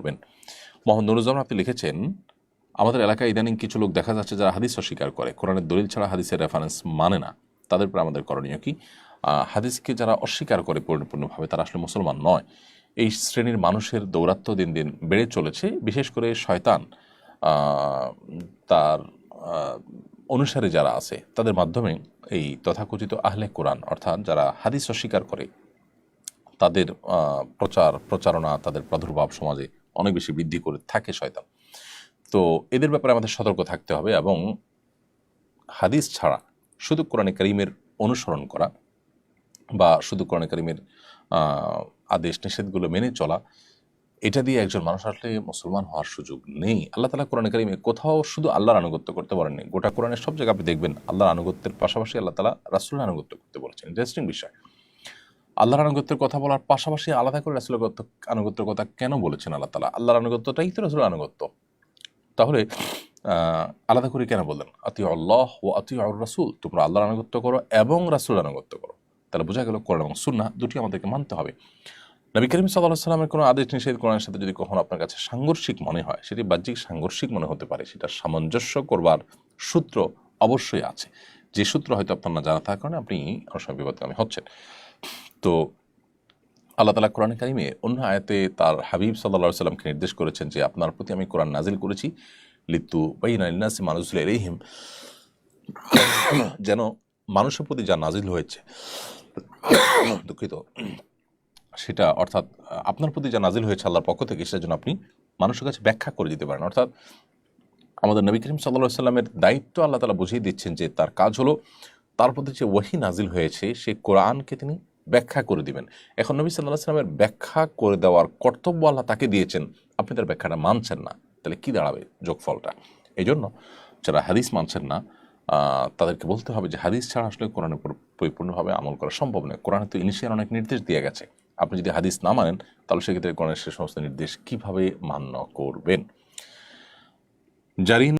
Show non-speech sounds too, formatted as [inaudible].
করবেন। মোহাম্মদ নুরুজ্জামান আপনি লিখেছেন, আমাদের এলাকায় ইদানিং কিছু লোক দেখা যাচ্ছে যারা হাদিস অস্বীকার করে। কোরআনের দলিল ছাড়া হাদিসের রেফারেন্স মানে না। তাদের উপরে আমাদের করণীয় কি? হাদিসকে যারা অস্বীকার করে পরিপূর্ণভাবে তারা আসলে মুসলমান নয়। এই শ্রেণির মানুষের দৌরাত্ম দিন দিন বেড়ে চলেছে। বিশেষ করে শয়তান তার অনুসারী যারা আছে, তাদের মাধ্যমে এই তথাকথিত আহলে কোরআন, অর্থাৎ যারা হাদিস অস্বীকার করে, তাদের প্রচার, প্রচারণা, তাদের প্রাদুর্ভাব সমাজে অনেক বেশি বৃদ্ধি করে থাকে শয়তান। তো এদের ব্যাপারে আমাদের সতর্ক থাকতে হবে এবং হাদিস ছাড়া শুধু কোরআনে করিমের অনুসরণ করা বা শুধু কোরআনে করিমের আদেশ নিষেধগুলো মেনে চলা, এটা দিয়ে একজন মানুষ আসলে মুসলমান হওয়ার সুযোগ নেই। আল্লাহ তালা কোরআনে কারিমে কোথাও শুধু আল্লাহর আনুগত্য করতে বলেননি গোটা কোরআনের সব জায়গায় আপনি দেখবেন আল্লাহর আনুগত্যের পাশাপাশি আল্লাহ তালা রাসুলের আনুগত্য করতে বলেছেন। ইন্টারেস্টিং বিষয়। আল্লাহর আনুগত্যের কথা বলার পাশাপাশি আলাদা করে রাসুলের আনুগত্যের কথা কেন বলেছেন আল্লাহ তালা আল্লাহর আনুগত্যটাই তো রাসুলের আনুগত্য। তাহলে আলাদা করে কেন বললেন? আতি আল্লাহ ও আতি আর রাসুল, তোমরা আল্লাহর আনুগত্য করো এবং রাসুল আনুগত্য করো। তাহলে বোঝা গেল কোরআন এবং সুন্না দুটি আমাদেরকে মানতে হবে। নবী করিম সাল্লাহ সাল্লামের কোনো আদেশ, নিষেধ কোরআনের সাথে যদি কখনো আপনার কাছে সাংঘর্ষিক মনে হয়, সেটি বাহ্যিক সাংঘর্ষিক মনে হতে পারে, সেটা সামঞ্জস্য করবার সূত্র অবশ্যই আছে। যে সূত্র হয়তো আপনার না জানা থাকার কারণে আপনি অনেক সময় বিপদগামী হচ্ছেন। তো আল্লাহ তালা কোরআন কারিমে অন্য আয়াতে তার হাবিব সাল্লাহ সাল্লামকে নির্দেশ করেছেন যে, আপনার প্রতি আমি কোরআন নাজিল করেছি। লিত্তু বাইনা ইন্নাসি মানুষুল এলিহিম [coughs] যেন মানুষের প্রতি যা নাজিল হয়েছে, [coughs] দুঃখিত, সেটা অর্থাৎ আপনার প্রতি যা নাজিল হয়েছে আল্লাহর পক্ষ থেকে সেটার জন্য আপনি মানুষের কাছে ব্যাখ্যা করে দিতে পারেন। অর্থাৎ আমাদের নবী করিম সাল্লা সাল্লামের দায়িত্ব আল্লাহ তালা বুঝিয়ে দিচ্ছেন যে, তার কাজ হলো, তার প্রতি যে ওয়াহি নাজিল হয়েছে সেই কোরআনকে তিনি ব্যাখ্যা করে দিবেন। এখন নবী সাল্লাহ সাল্লামের ব্যাখ্যা করে দেওয়ার কর্তব্য আল্লাহ তাকে দিয়েছেন। আপনি তার ব্যাখ্যাটা মানছেন না। তাহলে কি দাঁড়াবে যোগফলটা? এই জন্য যারা হাদিস মানছেন না তাদেরকে বলতে হবে যে হাদিস ছাড়া আসলে কোরআনের পরিপূর্ণভাবে আমল করা সম্ভব নয়। কোরআনে তো ইনিশিয়াল অনেক নির্দেশ দিয়ে গেছে। আপনি যদি হাদিস না মানেন, তাহলে সেক্ষেত্রে কোরআনের সে সমস্ত নির্দেশ কীভাবে মান্য করবেন? জারিন